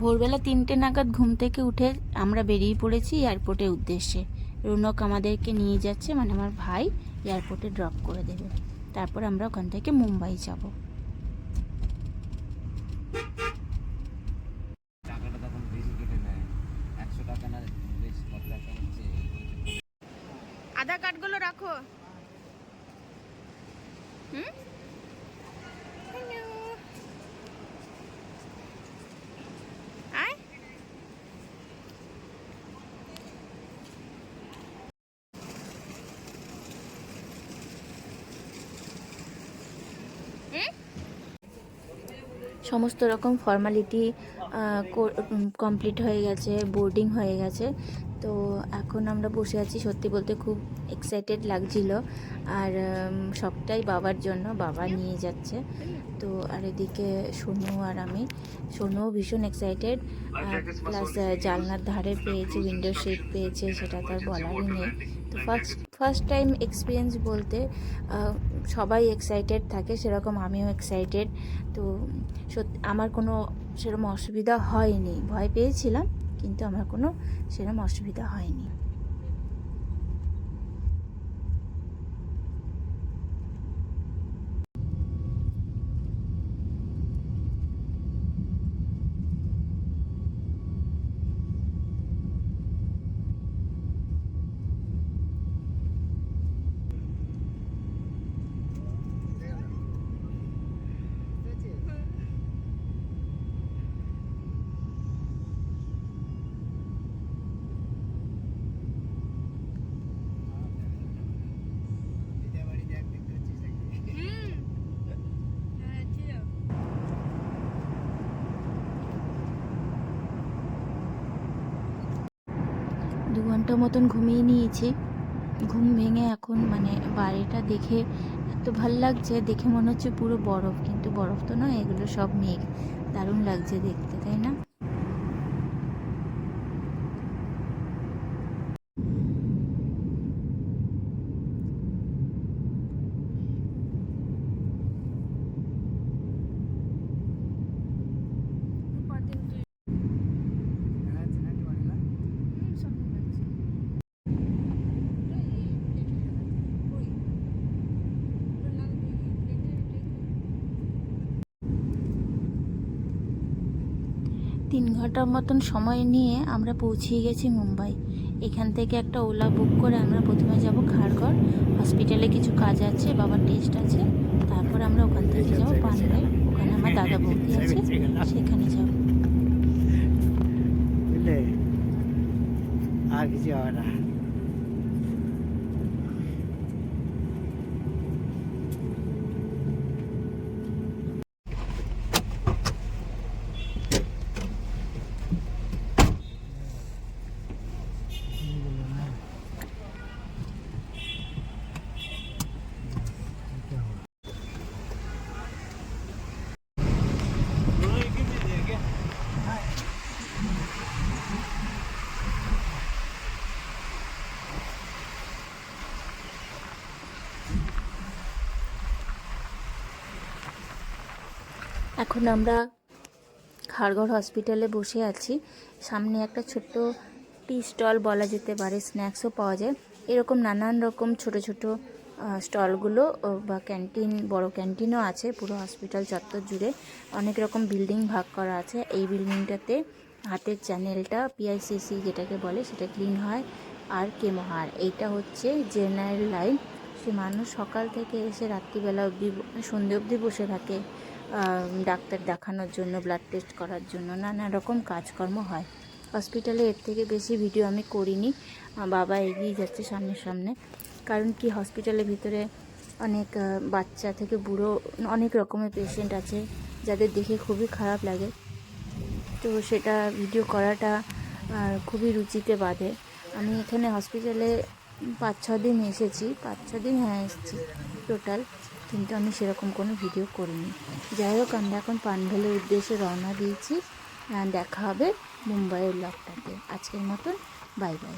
ভোরবেলা তিনটে নাগাদ ঘুম থেকে উঠে আমরা বেরিয়ে পড়েছি এয়ারপোর্টের উদ্দেশ্যে। রৌনক আমাদেরকে নিয়ে যাচ্ছে মানে আমার ভাই এয়ারপোর্টে ড্রপ করে দেবে। তারপর আমরা ওখান থেকে মুম্বাই যাব। আধার কার্ডগুলো রাখো। হুম? সমস্ত রকম ফর্মালিটি কমপ্লিট হয়ে গেছে বোর্ডিং হয়ে গেছে। তো এখন আমরা বসে আছি, সত্যি বলতে খুব এক্সাইটেড লাগছিল। আর সবটাই বাবার জন্য, বাবা নিয়ে যাচ্ছে। তো আর এদিকে সোনু আর আমি, সোনুও ভীষণ এক্সাইটেড প্লাস জানলার ধারে পেয়েছে উইন্ডো সিট পেয়েছে, সেটা তার বলারই নেই। তো ফার্স্ট ফার্স্ট টাইম এক্সপিরিয়েন্স বলতে সবাই এক্সাইটেড থাকে, সেরকম আমিও এক্সাইটেড তো সত্যি আমার কোনো সেরকম অসুবিধা হয়নি। ভয় পেয়েছিলাম কিন্তু আমার কোনো সেরকম অসুবিধা হয়নি। ঘণ্টা মতন ঘুমিয়ে নিয়েছি। ঘুম ভেঙে এখন মানে বাড়িটা দেখে এত ভালো লাগছে, দেখে মনে হচ্ছে পুরো বরফ। কিন্তু বরফ তো নয়, এগুলো সব মেঘ। দারুণ লাগছে দেখতে, তাই না? তিন ঘণ্টার মতন সময় নিয়ে আমরা পৌঁছিয়ে গেছি মুম্বাই। এখান থেকে একটা ওলা বুক করে আমরা প্রথমে যাব খাড়গড়। হসপিটালে কিছু কাজ আছে, বাবার টেস্ট আছে। তারপর আমরা ওখান থেকে যাব পানগাঁও ওখানে আমার দাদা বৌদি আছে, সেখানে যাব। আর কিছু হবে না। এখন আমরা খারগড় হসপিটালে বসে আছি। সামনে একটা ছোট্ট টি স্টল বলা যেতে পারে, স্ন্যাক্সও পাওয়া যায়। এরকম নানান রকম ছোট ছোট স্টলগুলো বা ক্যান্টিন, বড় ক্যান্টিনও আছে পুরো হসপিটাল চত্বর জুড়ে। অনেক রকম বিল্ডিং ভাগ করা আছে। এই বিল্ডিংটাতে হাতের চ্যানেলটা পিআইসিসি যেটাকে বলে, সেটা ক্লিন হয়। আর কেমো হয় এইটা হচ্ছে জেনারেল লাইন। সে মানুষ সকাল থেকে এসে রাত্রিবেলা অবধি সন্ধে অবধি বসে থাকে। ডাক্তার দেখানোর জন্য ব্লাড টেস্ট করার জন্য নানা রকম কাজকর্ম হয়। হসপিটালে এর থেকে বেশি ভিডিও আমি করিনি। বাবা এগিয়ে যাচ্ছে সামনে সামনে। কারণ কি হসপিটালের ভিতরে অনেক বাচ্চা থেকে বুড়ো, অনেক রকমের পেশেন্ট আছে, যাদের দেখে খুবই খারাপ লাগে। তো সেটা ভিডিও করাটা খুবই রুচিতে বাঁধে। আমি এখানে হসপিটালে পাঁচ ছ দিন এসেছি। পাঁচ ছ দিন হ্যাঁ এসেছি টোটাল কিন্তু আমি সেরকম কোনো ভিডিও করিনি। যাই হোক, আমরা এখন পানভেলের উদ্দেশ্যে রওনা দিয়েছি। দেখা হবে মুম্বাইয়ের লকটাতে আজকের মতন বাই বাই